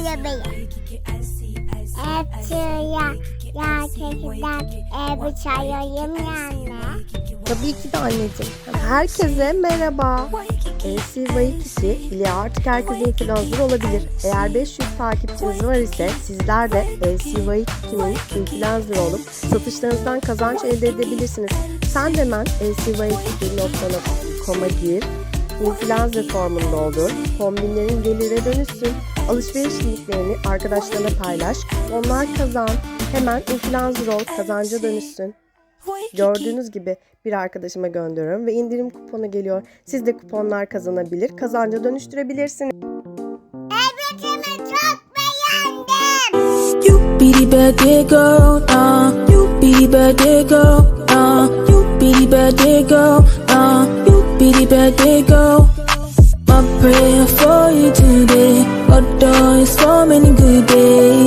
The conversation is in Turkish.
arabayı. Ya keçiden ev bıçayayım yani. Tabii ki de anneciğim. Herkese merhaba. LCY kişi ile artık herkes influencer olabilir. Eğer 500 takipçiniz var ise sizler de LCY kişinin influencer olup satışlarınızdan kazanç elde edebilirsiniz. Sen de hemen lcykişi.com'a gir. Influencer formunu doldur. Kombinlerin gelire dönüşsün. Alışveriş linklerini arkadaşlarına paylaş. Onlar kazan. Hemen influencer ol. Kazanca dönüşsün. Gördüğünüz gibi bir arkadaşıma gönderiyorum ve indirim kuponu geliyor. Siz de kuponlar kazanabilir, kazanca dönüştürebilirsiniz. Evletimi çok beğendim. You be birthday girl, uh. You be birthday girl, uh. You be birthday girl, uh. You be birthday girl. My prayer for you today. God so many good days.